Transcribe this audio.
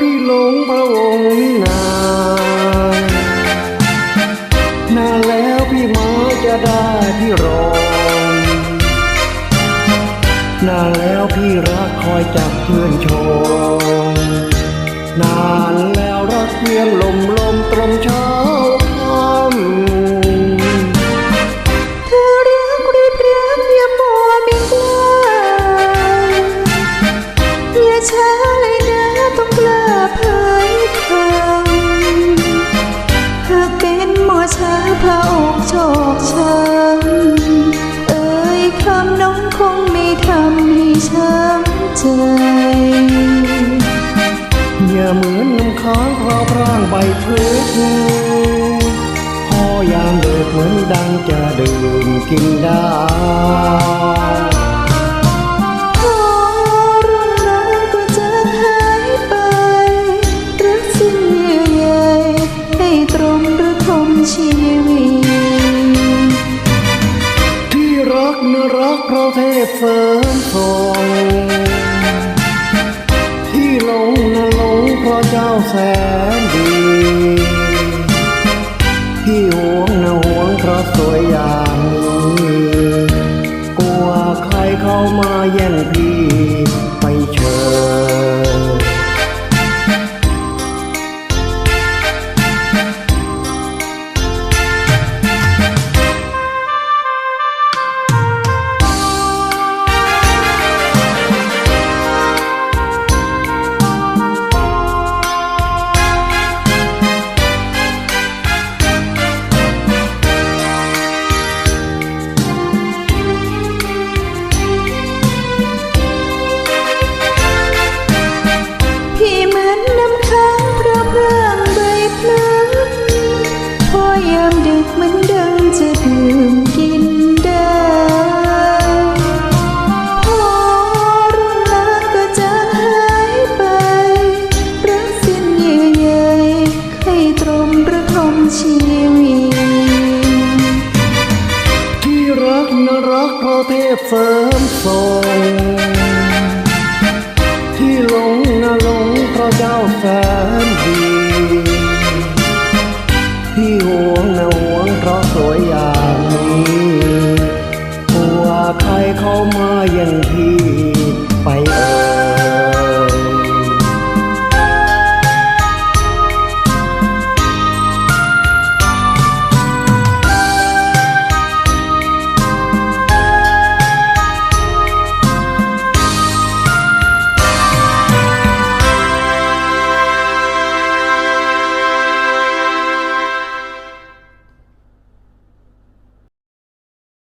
พี่หลงพระองค์นี่นานานแล้วพี่มาจะได้พี่รองนานแล้วพี่รักคอยจับเพื่อนชมนานแล้วรักเพียงลมลมตรมเช้าค่ำเธอเรียกเรียกเมบัวมิงลาเมียชา คำหากเป็นหมอช้าพระอกโชคช้ำเอ่ยคำน้องคงไม่ทำให้ช้ำใจ อย่าเหมือนน้ำค้างครอบร่างใบพลึกพอยามเดิกเหมือนดังจะดื่มกินได้ ชีวิต ที่รักนะรักเพราะเทพเสริมส่งที่หลงนะหลงเพราะเจ้าแสนดีที่หวงนะหวงเพราะสวยอย่างนี้กลัวใครเข้ามาแย่งพี่ ที่รักนรักพระเทพเสริมทรงที่หลงนหลงพระเจ้าแสนดีที่หวงนหวงเพราะสวยอย่างนี้หัวใครเข้ามาอย่างพี่ไปเอ่